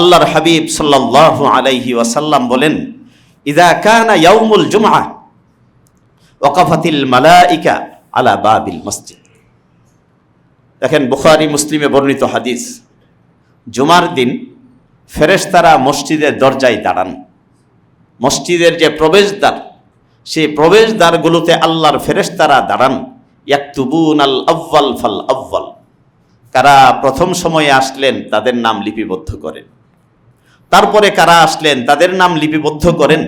আল্লাহর হাবিব সাল্লাল্লাহু আলাইহি ওয়াসাল্লাম বলেন, ইদা কানা ইয়াউমুল জুমআ, ওয়াকাফাতিল মালাইকা আলা বাবিল মসজিদ। দেখেন বুখারী, মুসলিমে বর্ণিত হাদিস, জুমার দিন ফেরেশতারা মসজিদের দরজায় দাঁড়ান। মসজিদের যে প্রবেশদ্বার, সেই প্রবেশদ্বারগুলোতে আল্লাহর ফেরেশতারা দাঁড়ান ইয়াকতুবুন আল আব্বাল ফাল আব্বাল কারা প্রথম সময়ে আসলেন, তাদের নাম লিপিবদ্ধ করেন। তারপরে কারা আসলেন? তাদের নাম লিপিবদ্ধ করেন।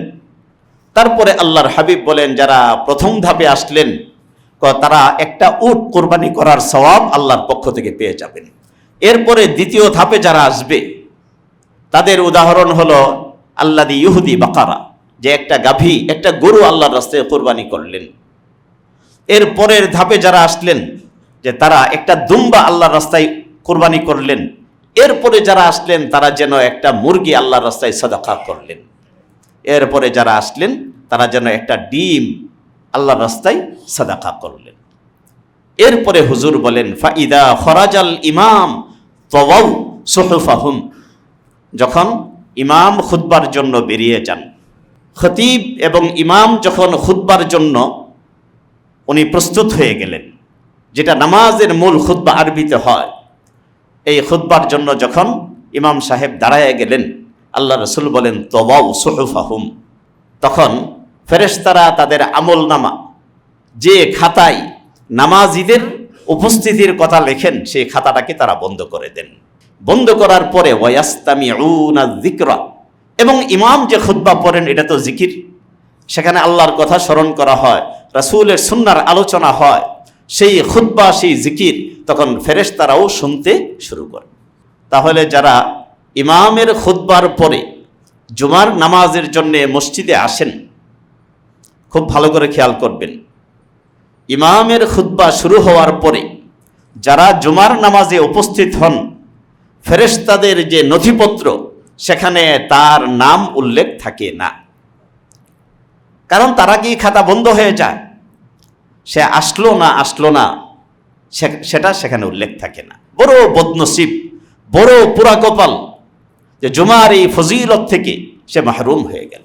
তারপরে আল্লাহর হাবিব বলেন, যারা প্রথম ধাপে আসলেন তারা একটা উট কোরবানি করার সওয়াব আল্লাহর পক্ষ থেকে পেয়ে যাবেন। এরপরে দ্বিতীয় ধাপে যারা আসবে, তাদের উদাহরণ হলো আল্লাদি ইহুদি বাকারা, যে একটা গাভী, একটা গরু আল্লাহর রাস্তায় কোরবানি করলেন। এর পরের ধাপে যারা আসলেন, যে তারা একটা দুম্বা আল্লাহর রাস্তায় কোরবানি করলেন এরপরে যারা আসলেন, তারা যেন একটা মুরগি আল্লাহর রাস্তায় সদাকা করলেন। এরপরে যারা আসলেন, তারা যেন একটা ডিম আল্লাহর রাস্তায় সাদাকা করলেন। এরপরে হুজুর বলেন, ফাইদা খরাজাল ইমাম যখন ইমাম খুতবার জন্য বেরিয়ে যান, খতিব এবং ইমাম যখন খুতবার জন্য উনি প্রস্তুত হয়ে গেলেন, যেটা নামাজের মূল খুতবা আরবিতে হয়। এই খুতবার জন্য যখন ইমাম সাহেব দাঁড়ায় গেলেন, আল্লাহ রসুল বলেন, তবাউ সুহুফাহুম। তখন ফেরেশতারা তাদের আমল নামা যে খাতায় নামাজিদের উপস্থিতির কথা লেখেন, সেই খাতাটাকে তারা বন্ধ করে দেন। বন্ধ করার পরে ওয়াস্তামি জিক্রা এবং ইমাম যে খুতবা পড়েন, এটা তো জিকির সেখানে আল্লাহর কথা স্মরণ করা হয়, রাসূলের সুন্নার আলোচনা হয়, সেই খুতবা, সেই জিকির তখন ফেরেশতারাও শুনতে শুরু করে। তাহলে যারা ইমামের খুতবার পরে জুমার নামাজের জন্য মসজিদে আসেন, খুব ভালো করে খেয়াল করবেন। ইমামের খুতবা শুরু হওয়ার পরে যারা জুমার নামাজে উপস্থিত হন, ফেরেশতাদের যে নথিপত্র, সেখানে তার নাম উল্লেখ থাকে না। কারণ তারা কি খাতা বন্ধ হয়ে যায়? সে আসলো না আসলো না। সেটা সেখানে উল্লেখ থাকে না। বড় বদনসিব, বড় পুরা কপাল যে জুমার এই ফজিলত থেকে সে মাহরুম হয়ে গেল।